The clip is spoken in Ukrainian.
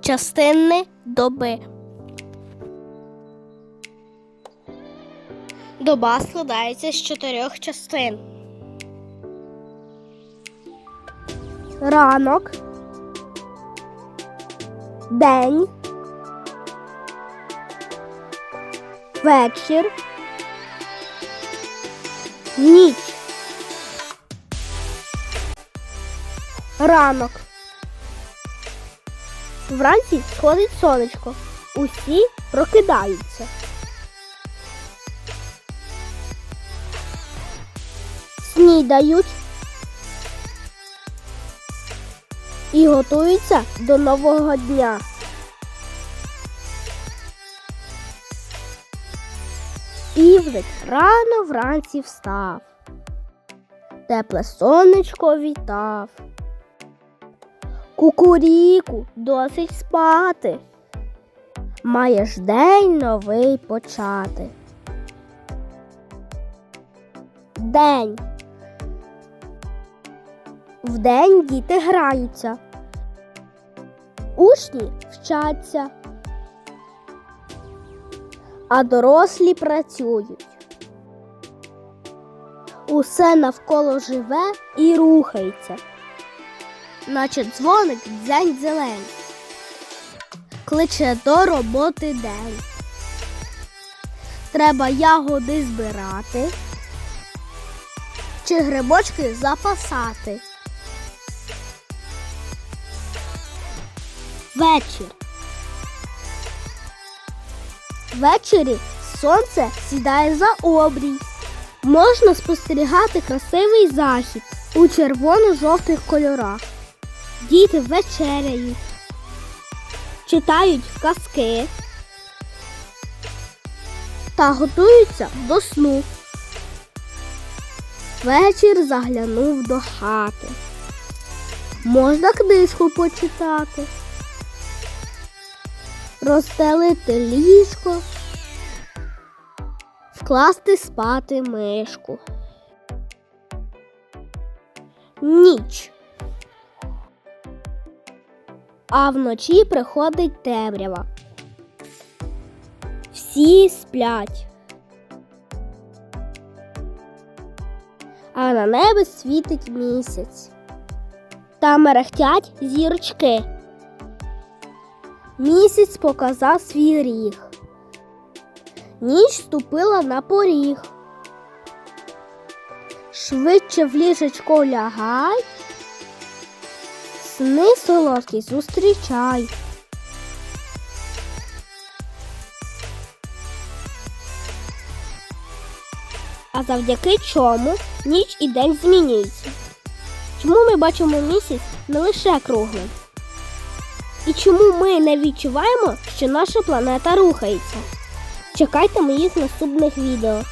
Частини доби. Доба складається з чотирьох частин. Ранок. День. Вечір. Ніч. Ранок. Вранці сходить сонечко. Усі прокидаються. Снідають і готуються до нового дня. Півник рано вранці встав. Тепле сонечко вітав. Кукуріку досить спати. Маєш день новий почати. День. Вдень діти граються. Учні вчаться. А дорослі працюють. Усе навколо живе і рухається наче дзвоник дзень зелень. Кличе до роботи день. Треба ягоди збирати чи грибочки запасати. Вечір. Ввечері сонце сідає за обрій. Можна спостерігати красивий захід у червоно-жовтих кольорах. Діти вечеряють, читають казки та готуються до сну. Вечір заглянув до хати. Можна книжку почитати, розстелити ліжко, вкласти спати мишку. Ніч. А вночі приходить темрява. Всі сплять. А на небі світить місяць. Та мерехтять зірочки. Місяць показав свій ріг. Ніч ступила на поріг. Швидше в ліжечко лягай. Сни солодкі зустрічай. А завдяки чому ніч і день змінюються? Чому ми бачимо місяць не лише круглим? І чому ми не відчуваємо, що наша планета рухається? Чекайте моїх наступних відео.